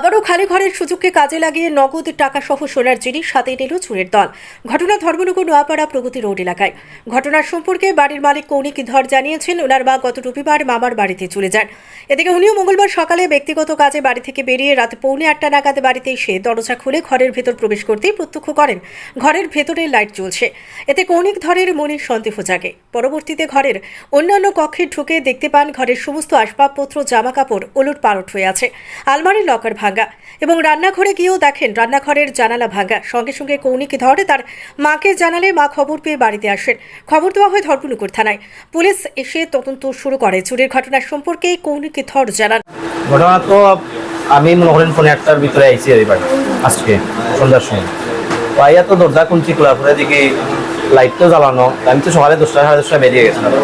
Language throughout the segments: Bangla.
আবারও খালি ঘরের সুযোগকে কাজে লাগিয়ে নগদ টাকা সহ সোনার জিনিস হাতে নিল চুরের দল। ঘটনা ধর্মনগর নোয়াপাড়া প্রগতি রোড এলাকায়। ঘটনার সম্পর্কে বাড়ির মালিক কৌনিক ধর জানিয়েছেন, ওনার মা গত রবিবার মামার বাড়িতে চলে যান। এদিকে উনিও মঙ্গলবার সকালে ব্যক্তিগত কাজে বাড়ি থেকে বেরিয়ে রাত পৌনে আটটা নাগাদ বাড়িতে এসে দরজা খুলে ঘরের ভেতর প্রবেশ করতেই প্রত্যক্ষ করেন, ঘরের ভেতরে লাইট জ্বলছে। এতে কৌনিক ধরের মনে সন্দেহ জাগে। পরবর্তীতে ঘরের অন্যান্য কক্ষে ঢুকে দেখতে পান ঘরের সমস্ত আসবাবপত্র জামা কাপড় ওলট পালট হয়ে আছে। আলমারির লকার ভাঙা এবং রান্নাঘরে গিয়েও দেখেন রান্নাঘরের জানালা ভাঙা সঙ্গে সঙ্গে কৌনিক ধরে তার মাকে জানালে মা খবর পেয়ে বাড়িতে আসেন। খবর দেওয়া হয় ধর্মনগর থানায়। পুলিশ এসে তদন্ত শুরু করে। চুরির ঘটনা সম্পর্কে কৌনিক ধর জানান। ঘটনা তো আমি মনে করেন ফোনে একটার ভিতরে এবার। আজকে, সন্ধ্যার সময়। তো আইয়া তো দরজা খুলছি খোলা করে দেখি লাইট তো জ্বালানো আমি তো সকালে দশটা সাড়ে দশটা বেরিয়ে গেছিলাম তো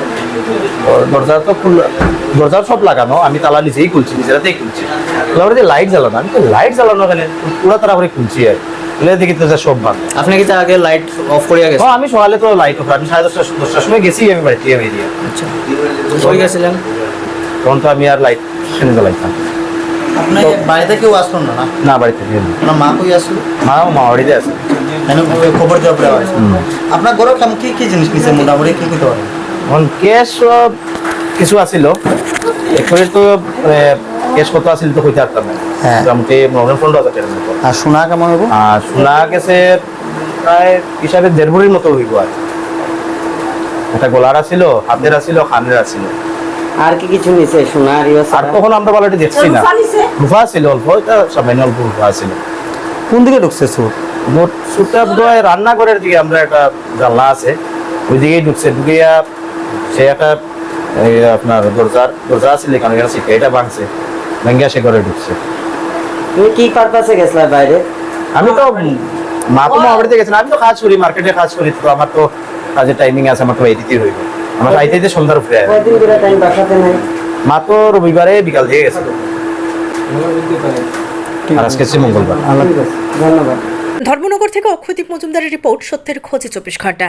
দরজা তো দরজা সব লাগানো আমি তালা নিজেই খুলছি নিজেরাতেই খুলছি। খোলা করে লাইট জ্বালানো আমি তো লাইট জ্বালানো কেন? পুরো তারা করে খুলছি আর দেখি তো সব ভাঙ আপনি কি তার আগে লাইট অফ করিয়া ও গেছেন আমি সকালে তো লাইট অফ আমি সাড়ে দশটা দশটার সময় গেছি আমি বেরিয়ে। আচ্ছা। কই গেছিলেন? তখন তো আমি আর লাইট জ্বালাইতাম আপনি বাড়িতে কেউ আসলো না? না বাড়িতে আপনার মা কই আসলো? মা মা বাড়িতে আছে। কেন খবর দেওয়া দেওয়া হয়েছে আপনার ঘরে কেমন কি কি জিনিস নিছে মোটামুটি? কি কি এখন ক্যাশ কিছু আছিল। এখানে তো ক্যাশ কত আছিল তো কইতে পারতাম না। হ্যাঁ। মোটামুটি মনে আর সোনা কেমন হব আর সোনা গেছে প্রায় হিসাবে দেড় ভরির মতো হইব আর একটা গোলার আছিল হাতের আছিল খানের আছিল। আর কি কিছু নিছে? সোনার ইয়ে আর তখন আমরা বলাটি দেখছি না। রুফা ছিল অল্প এটা সামান্য অল্প রুফা আছিল কোন দিকে ঢুকছে সুর? মোট সুটা বোধহয় রান্নাঘরের দিকে আমরা একটা জানলা আছে ওই দিকেই ঢুকছে। ঢুকিয়া সে একটা এই আপনার দরজার দরজা আছিল এখানে এখানে শিখে এটা ভাঙছে ভেঙ্গিয়া সে ঘরে ঢুকছে। তুমি কি পারপাসে গেছিলা বাইরে? আমি তো মা তো মা বাড়িতে গেছিলাম আমি তো কাজ করি মার্কেটে কাজ করি তো আমার তো কাজের টাইমিং আছে আমার তো এই দিতেই হইব আমার আইতে যে সন্ধ্যার উপরে মা তো রবিবারে বিকাল দিয়ে গেছে। আর আজকে মঙ্গলবার। ধর্মনগর থেকে অক্ষয়দীপ মজুমদারের রিপোর্ট সত্যের খোঁজে চব্বিশ ঘণ্টা।